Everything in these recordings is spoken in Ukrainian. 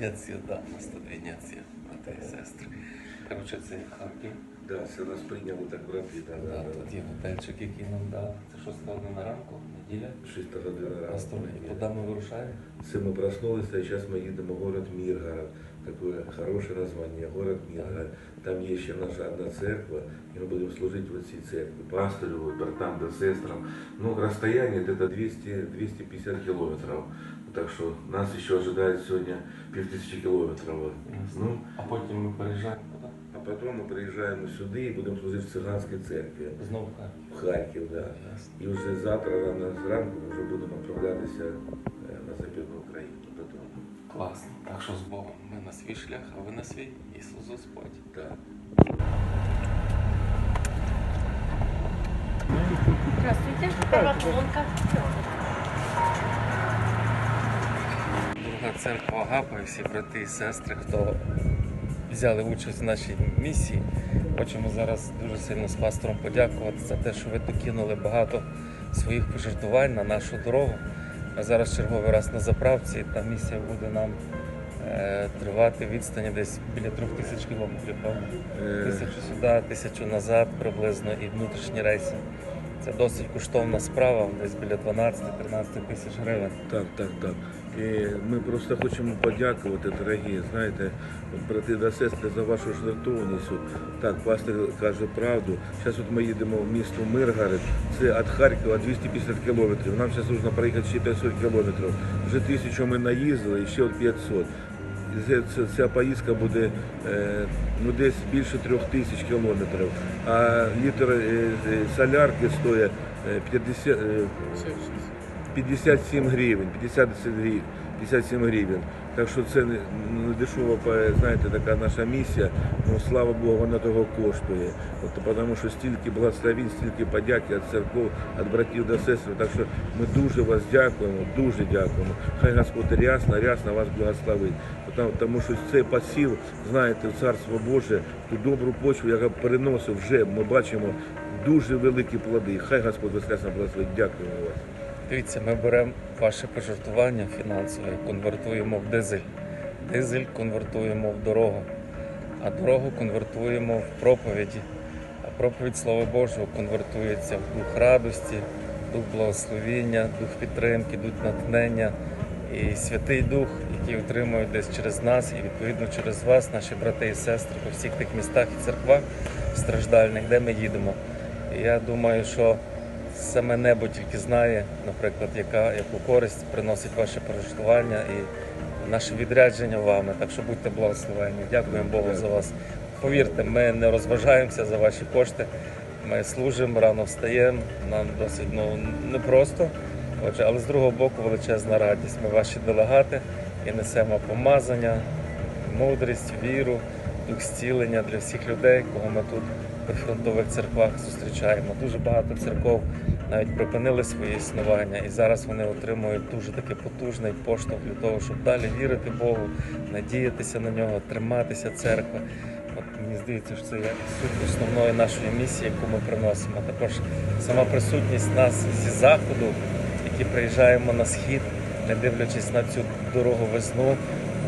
Венеція, да, місто Венеція, брати і сестри. Коротше, це Харків. Да, це нас прийняли так брати, да, да, Да, да. тут є готельчик, який нам дав. Це шоста година ранку, неділя. Шіста година ранку. Куди ми вирушаємо? Це ми проснулися, і зараз ми їдемо в город Миргород. Такое хорошее название, город Миргород. Там є ще наша одна церква, і ми будемо служити в цій церкві. Пастору, вот, братам да сестрам. Ну, расстояние это 200, 250 километров. Так що нас ще ожидає сьогодні півтисячі кілометрів. Ну, А потім ми переїжджаємо куди? а потім ми приїжджаємо сюди і будемо служити в циганській церкві. Знову в Харків. В Харків, да. І вже завтра рано зранку вже будемо відправлятися е, на Западну Україну додому. Класно. Так що з Богом. Ми на свій шлях, а ви на свій. Ісус Господь. Так. Здравствуйте. Первая церква Агапа і всі брати і сестри, хто взяли участь в нашій місії. Хочемо зараз дуже сильно з пастором подякувати за те, що ви докинули багато своїх пожертвувань на нашу дорогу. А зараз черговий раз на заправці. Та місія буде нам е, тривати відстані десь біля трьох тисяч кілометрів. Е, Тисячу сюди, тисячу назад приблизно і внутрішні рейси. Це досить коштовна справа, десь біля 12-13 тисяч гривень. Так, так, так. І ми просто хочемо подякувати, дорогі, знаєте, брати та сестри, за вашу жертовність. Так, пастор каже правду. Зараз от ми їдемо в місто Миргород, це від Харкова 250 кілометрів. Нам зараз потрібно проїхати ще 500 кілометрів. Вже тисячу ми наїздили, і ще от 500. І це- це- Ця поїздка буде е, ну, десь більше трьох тисяч кілометрів. А літр е, е, солярки стоїть е, 50, е, 57 гривень, 57 гривень, 57 гривень. Так що це не дешева, знаєте, така наша місія. Ну слава Богу, вона того коштує. От, тому що стільки благословень, стільки подяки від церков, від братів до сестер. Так що ми дуже вас дякуємо, дуже дякуємо. Хай Господь рясно, рясно вас благословить. Тому, що цей посів, знаєте, в Царство Боже, ту добру почву, яка переносить вже, ми бачимо дуже великі плоди. Хай Господь воскресно благословить. Дякуємо вас. Дивіться, ми беремо ваше пожертвування фінансове, конвертуємо в дизель. Дизель конвертуємо в дорогу, а дорогу конвертуємо в проповіді. А проповідь Слова Божого конвертується в дух радості, дух благословіння, дух підтримки, дух натхнення. І Святий Дух, який отримують десь через нас і відповідно через вас, наші брати і сестри по всіх тих містах і церквах страждальних, де ми їдемо. І я думаю, що саме небо тільки знає, наприклад, яка, яку користь приносить ваше прожитування і наше відрядження вами. Так що будьте благословені. Дякуємо Богу за вас. Повірте, ми не розважаємося за ваші кошти. Ми служимо, рано встаємо. Нам досить ну, непросто. Отже, але з другого боку величезна радість. Ми ваші делегати і несемо помазання, мудрість, віру, дух зцілення для всіх людей, кого ми тут при фронтових церквах зустрічаємо. Дуже багато церков навіть припинили своє існування, і зараз вони отримують дуже такий потужний поштовх для того, щоб далі вірити Богу, надіятися на нього, триматися церкви. От мені здається, що це є суть основної нашої місії, яку ми приносимо. Також сама присутність нас зі заходу, які приїжджаємо на схід, не дивлячись на цю дороговизну,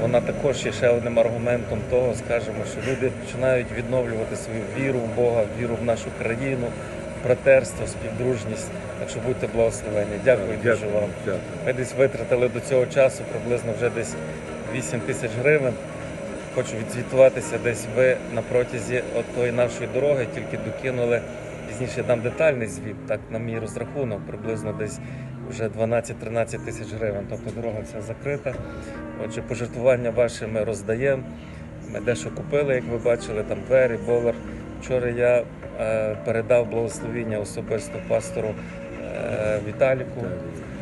вона також є ще одним аргументом того, скажімо, що люди починають відновлювати свою віру в Бога, віру в нашу країну, братерство, співдружність. Так що будьте благословені. Дякую дуже вам. Дякую. Ми десь витратили до цього часу приблизно вже десь 8 тисяч гривень. Хочу відзвітуватися десь ви на протязі от тої нашої дороги тільки докинули. Пізніше дам детальний звіт, так на мій розрахунок, приблизно десь вже 12-13 тисяч гривень. Тобто дорога ця закрита. Отже, пожертвування ваші ми роздаємо. Ми дещо купили, як ви бачили, там двері, болер. Вчора я е, передав благословіння особисто пастору е, Віталіку.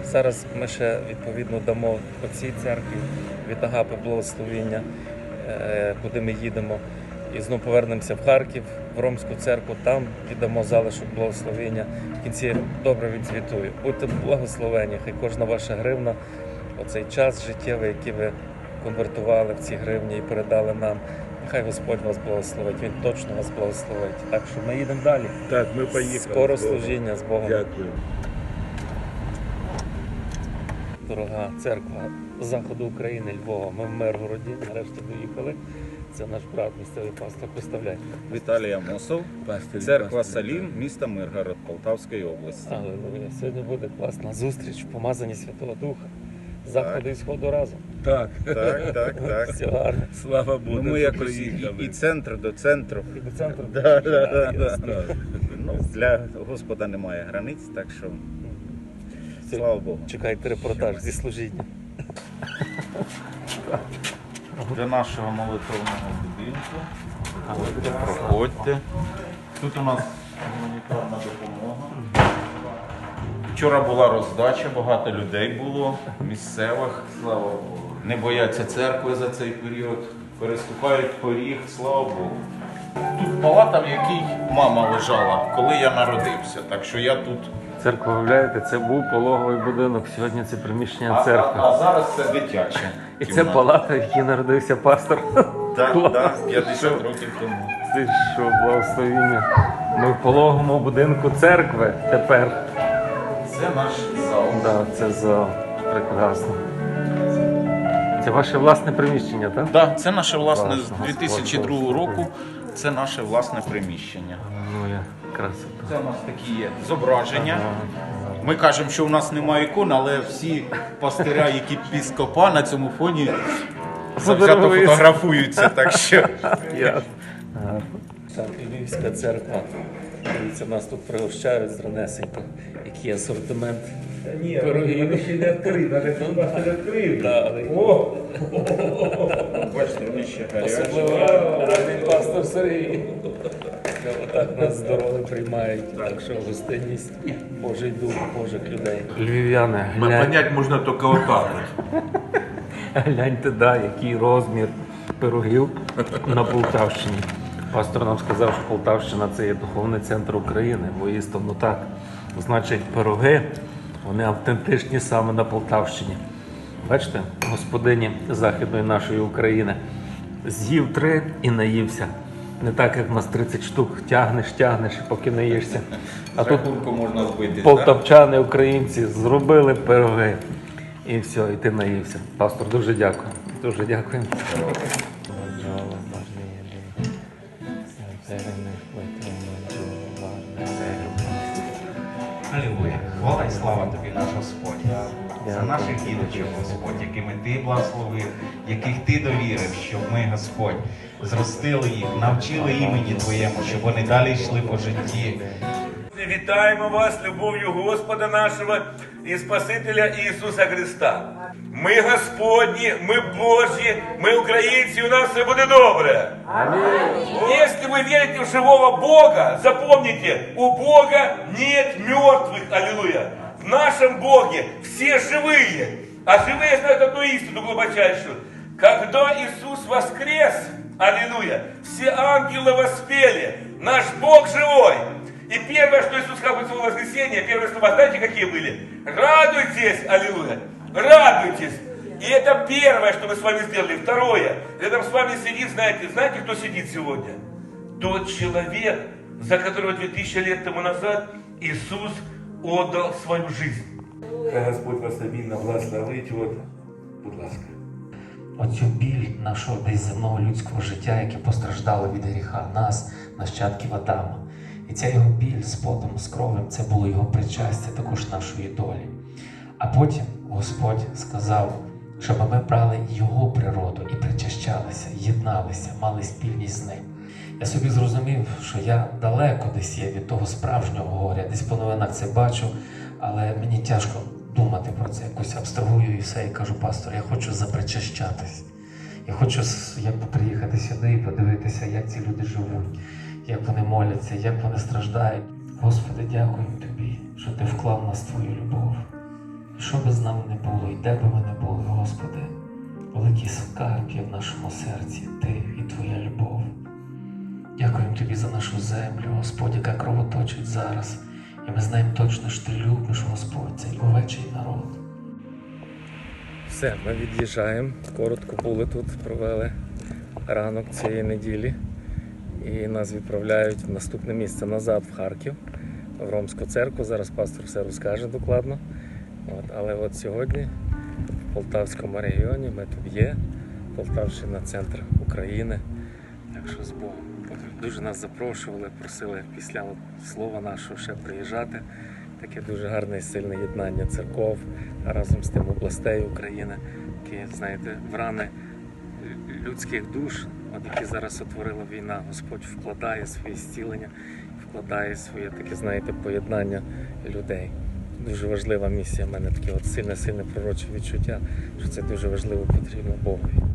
Зараз ми ще відповідно дамо оцій церкві від Агапи благословіння, е, куди ми їдемо. І знову повернемося в Харків, в Ромську церкву, там віддамо залишок благословіння. В кінці добре відзвітую. Будьте благословені, хай кожна ваша гривна, оцей час життєвий, який ви конвертували в ці гривні і передали нам. Нехай Господь вас благословить, Він точно вас благословить. Так що ми їдемо далі. Так, ми поїхали. Скоро З Богом. служіння з Богом. Дякую. Дорога церква заходу України, Львова. Ми в Миргороді, нарешті доїхали. Це наш брат, місцевий пастор. Представляй. Віталій Амосов, церква. Салім, місто Миргород Полтавської області. Алілуя. Сьогодні буде класна зустріч в помазанні Святого Духа. Заходу і сходу разом. Так, Так, так, так. Все гарно. слава Богу. Ну, ми якось і, і центр до центру. І до центру. Да, да, да, да. ясно. Ну, для Господа немає границь, так що слава Богу. Чекайте репортаж зі служіння. До нашого молитовного будинку. Проходьте, проходьте. Тут у нас гуманітарна допомога. Вчора була роздача, багато людей було, місцевих. Слава Богу. Не бояться церкви за цей період. Переступають поріг, слава Богу. Тут палата, в якій мама лежала, коли я народився. Так що я тут. Церква, уявляєте, це був пологовий будинок. Сьогодні це приміщення церкви. а, а зараз це дитяча. І це кімната. палата, в якій народився пастор. Так, Клас. так, 50 років тому. Ти що, благословіння. Ми в пологовому будинку церкви тепер. Це наш зал. Да, це за прекрасно. Це ваше власне приміщення, так? Так, це наше власне з Господь 2002 року. Це наше власне приміщення. Ну я красота. Це у нас такі є зображення. Ми кажемо, що у нас немає ікон, але всі пастиря, які піскопа на цьому фоні завзято Фотографуються. Так що Львівська церква. Дивіться, нас тут пригощають з ранесенько. Який асортимент. Ні, Пирогів. ще не відкрив, навіть не відкрив. Да, але О, бачите, вони ще Особливо радий пастор Сергій. Отак нас з приймають. Так що гостинність, Божий дух, Божих людей. Львів'яни, понять можна тільки отак. гляньте, да, який розмір пирогів на Полтавщині. Пастор нам сказав, що Полтавщина це є духовний центр України, бо істинно так. Значить, пироги, вони автентичні саме на Полтавщині. Бачите, господині Західної нашої України з'їв три і наївся. Не так, як в нас 30 штук тягнеш, тягнеш, поки наїшся. А тут можна збити. так? полтавчани, українці зробили пироги. І все, і ти наївся. Пастор, дуже дякую. Дуже дякую. Хвала і слава тобі, наш Господь. За наших діточок, Господь, якими ти благословив, яких ти довірив, щоб ми, Господь, зростили їх, навчили імені Твоєму, щоб вони далі йшли по житті. Вітаємо вас любов'ю Господа нашого і Спасителя Ісуса Христа. Ми Господні, ми Божі, ми українці, у нас все буде добре. Если вы верите в живого Бога, запомните, у Бога нет мертвых, аллилуйя. В нашем Боге все живые. А живые знают одну истину глубочайшую. Когда Иисус воскрес, аллилуйя, все ангелы воспели, наш Бог живой. И первое, что Иисус сказал в своем воскресенье, первые слова, знаете, какие были? Радуйтесь, аллилуйя, радуйтесь. И это первое, что мы с вами сделали. Второе, рядом с вами сидит, знаете, знаете, кто сидит сегодня? Тот человек, за которого 2000 лет тому назад Иисус отдал свою жизнь. Хай Господь вас обільно благословить. От, будь ласка. Оцю біль нашого десь земного людського життя, яке постраждало від гріха нас, нащадків Адама. І ця його біль з потом, з кров'ям, це було його причастя також нашої долі. А потім Господь сказав, щоб ми брали його природу і причащалися, єдналися, мали спільність з ним. Я собі зрозумів, що я далеко десь є від того справжнього горя, десь по новинах це бачу, але мені тяжко думати про це, якось абстрагую і все, і кажу, пастор, я хочу запричащатись. Я хочу якби приїхати сюди і подивитися, як ці люди живуть, як вони моляться, як вони страждають. Господи, дякую тобі, що ти вклав в нас твою любов. Що би з нами не було, і де би ми не були, Господи, великий скарб є в нашому серці, Ти і Твоя любов. Дякуємо Тобі за нашу землю, Господь, яка кровоточить зараз. І ми знаємо точно, що Ти любиш, Господь, цей овечий народ. Все, ми від'їжджаємо. Коротко були тут, провели ранок цієї неділі. І нас відправляють в наступне місце назад, в Харків, в Ромську церкву. Зараз пастор все розкаже докладно. От, але от сьогодні в Полтавському регіоні. Ми тут є. Полтавщина, центр України. Так що з Богом. Дуже нас запрошували, просили після слова нашого ще приїжджати. Таке дуже гарне і сильне єднання церков разом з тим областей України, які, знаєте, в рани людських душ, от які зараз отворила війна, Господь вкладає своє зцілення, вкладає своє таке, знаєте, поєднання людей. Дуже важлива місія. У мене таке от сильне, сильне пророче відчуття, що це дуже важливо потрібно Богові.